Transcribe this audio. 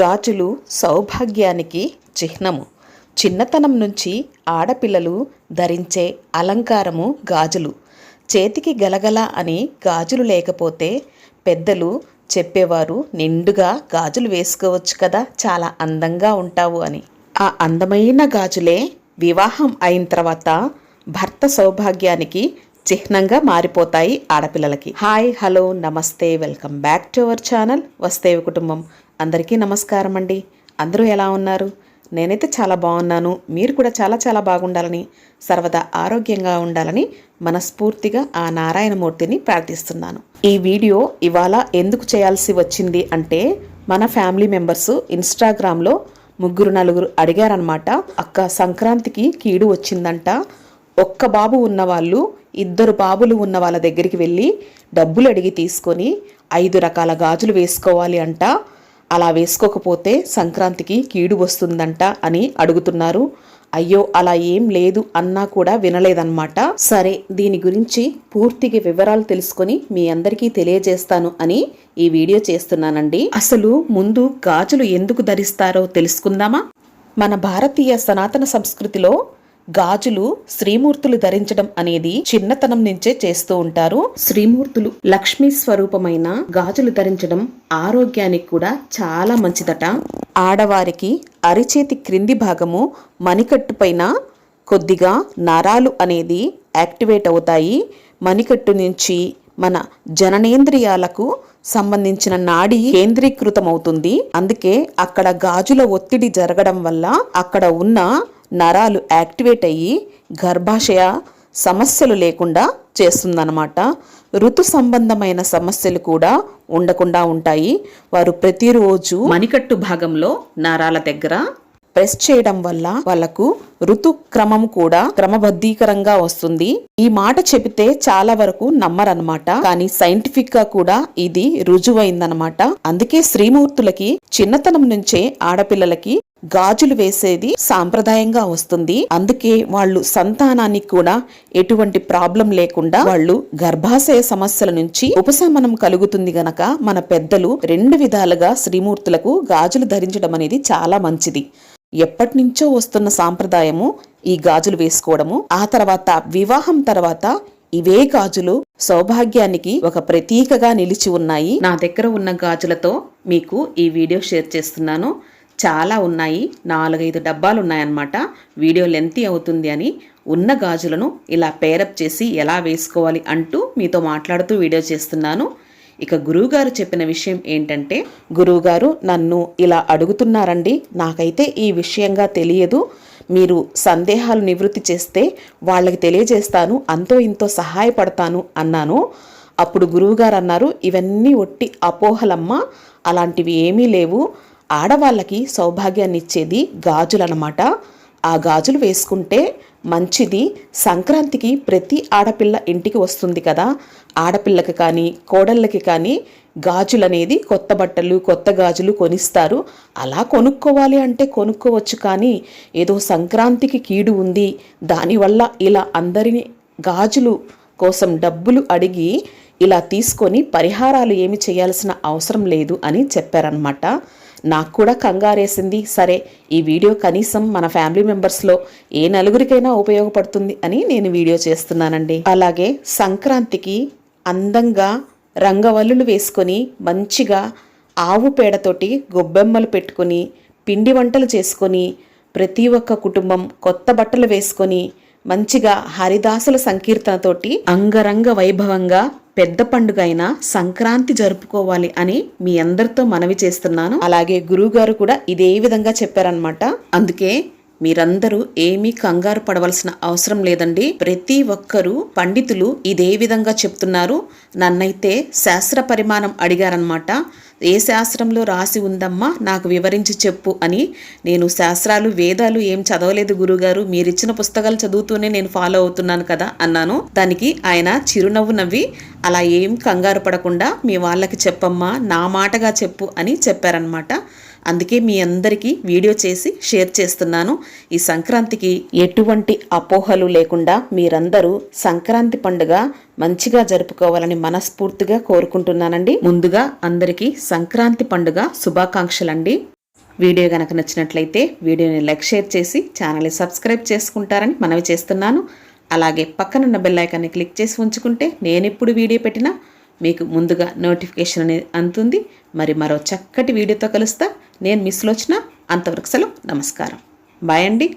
గాజులు సౌభాగ్యానికి చిహ్నము. చిన్నతనం నుంచి ఆడపిల్లలు ధరించే అలంకారము గాజులు. చేతికి గలగల అని గాజులు లేకపోతే పెద్దలు చెప్పేవారు నిండుగా గాజులు వేసుకోవచ్చు కదా చాలా అందంగా ఉంటావు అని. ఆ అందమైన గాజులే వివాహం అయిన తర్వాత భర్త సౌభాగ్యానికి చిహ్నంగా మారిపోతాయి ఆడపిల్లలకి. హాయ్ హలో నమస్తే welcome back to our channel వస్తేవి కుటుంబం. అందరికీ నమస్కారం అండి. అందరూ ఎలా ఉన్నారు? నేనైతే చాలా బాగున్నాను. మీరు కూడా చాలా చాలా బాగుండాలని సర్వదా ఆరోగ్యంగా ఉండాలని మనస్ఫూర్తిగా ఆ నారాయణమూర్తిని ప్రార్థిస్తున్నాను. ఈ వీడియో ఇవాళ ఎందుకు చేయాల్సి వచ్చింది అంటే మన ఫ్యామిలీ మెంబర్స్ ఇన్స్టాగ్రామ్లో ముగ్గురు నలుగురు అడిగారనమాట అక్క సంక్రాంతికి కీడు వచ్చిందంట. ఒక్క బాబు ఉన్నవాళ్ళు ఇద్దరు బాబులు ఉన్న వాళ్ళ దగ్గరికి వెళ్ళి డబ్బులు అడిగి తీసుకొని ఐదు రకాల గాజులు వేసుకోవాలి అంట. అలా వేసుకోకపోతే సంక్రాంతికి కీడు వస్తుందంట అని అడుగుతున్నారు. అయ్యో అలా ఏం లేదు అన్నా కూడా వినలేదన్నమాట. సరే దీని గురించి పూర్తిగా వివరాలు తెలుసుకొని మీ అందరికీ తెలియజేస్తాను అని ఈ వీడియో చేస్తున్నానండి. అసలు ముందు గాజులు ఎందుకు ధరిస్తారో తెలుసుకుందామా? మన భారతీయ సనాతన సంస్కృతిలో గాజులు శ్రీమూర్తులు ధరించడం అనేది చిన్నతనం నుంచే చేస్తూ ఉంటారు. శ్రీమూర్తులు లక్ష్మీ స్వరూపమైన గాజులు ధరించడం ఆరోగ్యానికి కూడా చాలా మంచిదట. ఆడవారికి అరిచేతి క్రింది భాగము మణికట్టు పైన కొద్దిగా నరాలు అనేది యాక్టివేట్ అవుతాయి. మణికట్టు నుంచి మన జననేంద్రియాలకు సంబంధించిన నాడి కేంద్రీకృతమవుతుంది. అందుకే అక్కడ గాజుల ఒత్తిడి జరగడం వల్ల అక్కడ ఉన్న నరాలు యాక్టివేట్ అయ్యి గర్భాశయ సమస్యలు లేకుండా చేస్తుందన్నమాట. ఋతు సంబంధమైన సమస్యలు కూడా ఉండకుండా ఉంటాయి. వారు ప్రతిరోజు మణికట్టు భాగంలో నరాల దగ్గర ప్రెస్ చేయడం వల్ల వాళ్ళకు ఋతు క్రమం కూడా క్రమబద్ధీకరంగా వస్తుంది. ఈ మాట చెబితే చాలా వరకు నమ్మరనమాట కానీ సైంటిఫిక్గా కూడా ఇది రుజువైందనమాట అందుకే శ్రీమూర్తులకి చిన్నతనం నుంచే ఆడపిల్లలకి గాజులు వేసేది సాంప్రదాయంగా వస్తుంది. అందుకే వాళ్ళు సంతానానికి కూడా ఎటువంటి ప్రాబ్లం లేకుండా వాళ్ళు గర్భాశయ సమస్యల నుంచి ఉపశమనం కలుగుతుంది గనక మన పెద్దలు రెండు విధాలుగా శ్రీమూర్తులకు గాజులు ధరించడం అనేది చాలా మంచిది. ఎప్పటి నుంచో వస్తున్న సాంప్రదాయము ఈ గాజులు వేసుకోవడము. ఆ తర్వాత వివాహం తర్వాత ఇవే గాజులు సౌభాగ్యానికి ఒక ప్రతీకగా నిలిచి ఉన్నాయి. నా దగ్గర ఉన్న గాజులతో మీకు ఈ వీడియో షేర్ చేస్తున్నాను. చాలా ఉన్నాయి. నాలుగైదు డబ్బాలు ఉన్నాయన్నమాట వీడియో లెంతీ అవుతుంది అని ఉన్న గాజులను ఇలా పేరప్ చేసి ఎలా వేసుకోవాలి అంటూ మీతో మాట్లాడుతూ వీడియో చేస్తున్నాను. ఇక గురువుగారు చెప్పిన విషయం ఏంటంటే గురువుగారు నన్ను ఇలా అడుగుతున్నారండి. నాకైతే ఈ విషయంగా తెలియదు. మీరు సందేహాలు నివృత్తి చేస్తే వాళ్ళకి తెలియజేస్తాను. అంతో ఇంతో సహాయపడతాను అన్నాను. అప్పుడు గురువుగారు అన్నారు ఇవన్నీ ఒట్టి అపోహలమ్మ. అలాంటివి ఏమీ లేవు. ఆడవాళ్ళకి సౌభాగ్యాన్ని ఇచ్చేది గాజులన్నమాట ఆ గాజులు వేసుకుంటే మంచిది. సంక్రాంతికి ప్రతి ఆడపిల్ల ఇంటికి వస్తుంది కదా. ఆడపిల్లకి కానీ కోడళ్ళకి కానీ గాజులు అనేది కొత్త బట్టలు కొత్త గాజులు కొనిస్తారు. అలా కొనుక్కోవాలి అంటే కొనుక్కోవచ్చు కానీ ఏదో సంక్రాంతికి కీడు ఉంది. దానివల్ల ఇలా అందరిని గాజులు కోసం డబ్బులు అడిగి ఇలా తీసుకొని పరిహారాలు ఏమి చేయాల్సిన అవసరం లేదు అని చెప్పారనమాట. నాకు కూడా కంగారేసింది. సరే ఈ వీడియో కనీసం మన ఫ్యామిలీ మెంబర్స్లో ఏ నలుగురికైనా ఉపయోగపడుతుంది అని నేను వీడియో చేస్తున్నానండి. అలాగే సంక్రాంతికి అందంగా రంగవల్లులు వేసుకొని మంచిగా ఆవు పేడతోటి గొబ్బెమ్మలు పెట్టుకొని పిండి వంటలు చేసుకొని ప్రతి ఒక్క కుటుంబం కొత్త బట్టలు వేసుకొని మంచిగా హరిదాసుల సంకీర్తనతోటి అంగరంగ వైభవంగా పెద్ద పండుగ అయిన సంక్రాంతి జరుపుకోవాలి అని మీ అందరితో మనవి చేస్తున్నాను. అలాగే గురువుగారు కూడా ఇదే విధంగా చెప్పారనమాట అందుకే మీరందరూ ఏమీ కంగారు పడవలసిన అవసరం లేదండి. ప్రతి ఒక్కరూ పండితులు ఇదే విధంగా చెప్తున్నారు. నన్నైతే శాస్త్ర పరిమాణం అడిగారనమాట ఏ శాస్త్రంలో రాసి ఉందమ్మా? నాకు వివరించి చెప్పు అని. నేను శాస్త్రాలు వేదాలు ఏం చదవలేదు గురుగారు. మీరిచ్చిన పుస్తకాలు చదువుతూనే నేను ఫాలో అవుతున్నాను కదా అన్నాను. దానికి ఆయన చిరునవ్వు నవ్వి అలా ఏం కంగారు పడకుండా మీ వాళ్ళకి చెప్పమ్మా. నా మాటగా చెప్పు అని చెప్పారనమాట అందుకే మీ అందరికీ వీడియో చేసి షేర్ చేస్తున్నాను. ఈ సంక్రాంతికి ఎటువంటి అపోహలు లేకుండా మీరందరూ సంక్రాంతి పండుగ మంచిగా జరుపుకోవాలని మనస్ఫూర్తిగా కోరుకుంటున్నానండి. ముందుగా అందరికీ సంక్రాంతి పండుగ శుభాకాంక్షలండి. వీడియో కనుక నచ్చినట్లయితే వీడియోని లైక్ షేర్ చేసి ఛానల్ని సబ్స్క్రైబ్ చేసుకుంటారని మనవి చేస్తున్నాను. అలాగే పక్కనున్న బెల్లైకాన్ని క్లిక్ చేసి ఉంచుకుంటే నేనెప్పుడు వీడియో పెట్టినా మీకు ముందుగా నోటిఫికేషన్ అనేది అందుతుంది. మరి మరో చక్కటి వీడియోతో కలుస్తా. నేను మిస్లో వచ్చిన అంతవరకు సెలవు. నమస్కారం. బాయ్ అండి.